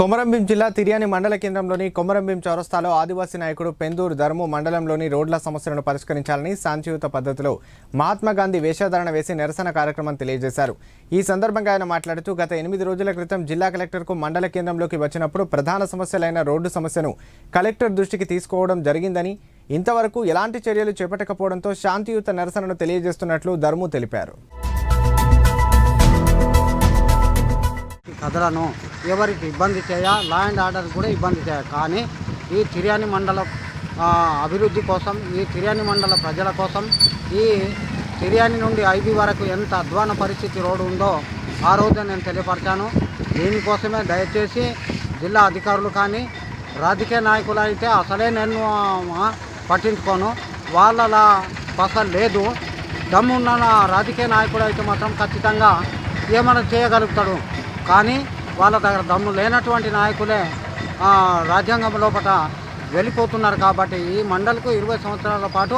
కొమరంభీం జిల్లా తిర్యాని మండల కేంద్రంలోని కొమరంభీం చౌరస్తాలో ఆదివాసీ నాయకుడు పెందూరు ధర్ము మండలంలోని రోడ్ల సమస్యలను పరిష్కరించాలని శాంతియుత పద్ధతిలో మహాత్మా గాంధీ వేషధారణ వేసి నిరసన కార్యక్రమం తెలియజేశారు. ఈ సందర్భంగా ఆయన మాట్లాడుతూ గత ఎనిమిది రోజుల క్రితం జిల్లా కలెక్టర్కు మండల కేంద్రంలోకి వచ్చినప్పుడు ప్రధాన సమస్యలైన రోడ్డు సమస్యను కలెక్టర్ దృష్టికి తీసుకోవడం జరిగిందని ఇంతవరకు ఎలాంటి చర్యలు చేపట్టకపోవడంతో శాంతియుత నిరసనను తెలియజేస్తున్నట్లు ధర్ము తెలిపారు. కథలను ఎవరికి ఇబ్బంది చేయ లా అండ్ ఆర్డర్ కూడా ఇబ్బంది చేయ. కానీ ఈ తిర్యాని మండల అభివృద్ధి కోసం ఈ తిర్యాని మండల ప్రజల కోసం ఈ తిర్యాని నుండి ఐబీ వరకు ఎంత అధ్వాన పరిస్థితి రోడ్డు ఉందో ఆ రోజు నేను తెలియపరిచాను. దీనికోసమే దయచేసి జిల్లా అధికారులు కానీ రాజకీయ నాయకులు అయితే అసలే నేను పట్టించుకోను. వాళ్ళలా పస లేదు. దమ్మున్న నా రాజకీయ నాయకుడు అయితే మాత్రం ఖచ్చితంగా ఏమైనా చేయగలుగుతాడు. కానీ వాళ్ళ దగ్గర దమ్ము లేనటువంటి నాయకులే రాజ్యాంగం లోపల వెళ్ళిపోతున్నారు కాబట్టి ఈ మండలకు ఇరవై సంవత్సరాల పాటు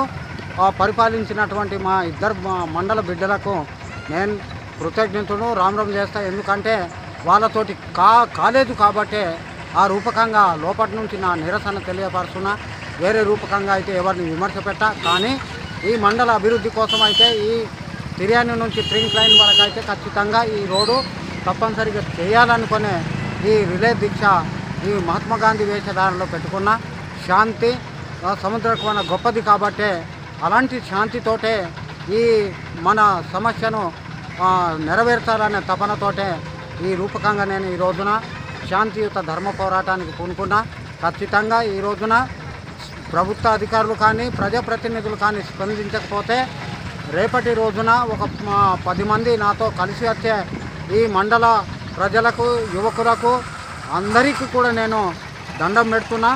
పరిపాలించినటువంటి మా ఇద్దరు మండల బిడ్డలకు నేను కృతజ్ఞతను రామరం చేస్తా. ఎందుకంటే వాళ్ళతోటి కా కాలేదు కాబట్టే ఆ రూపకంగా లోపటి నుంచి నా నిరసన తెలియపరుస్తున్నా. వేరే రూపకంగా అయితే ఎవరిని విమర్శ పెట్టా. కానీ ఈ మండల అభివృద్ధి కోసం అయితే ఈ తిర్యాని నుంచి ట్రింక్ లైన్ వరకు అయితే ఖచ్చితంగా ఈ రోడ్డు తప్పనిసరిగా చేయాలనుకునే ఈ రిలే దీక్ష ఈ మహాత్మా గాంధీ వేషధారణలో పెట్టుకున్న శాంతి ఆ, సముద్రకోణ గొప్పది కాబట్టే అలాంటి శాంతితోటే ఈ మన సమస్యను నెరవేర్చాలనే తపనతోటే ఈ రూపకంగా నేను ఈ రోజున శాంతియుత ధర్మ పోరాటానికి పూనుకున్నా. ఖచ్చితంగా ఈ రోజున ప్రభుత్వ అధికారులు కానీ ప్రజాప్రతినిధులు కానీ స్పందించకపోతే రేపటి రోజున ఒక పది మంది నాతో కలిసి వచ్చే ఈ మండల ప్రజలకు యువకులకు అందరికీ కూడా నేను దండం పెడుతున్నా.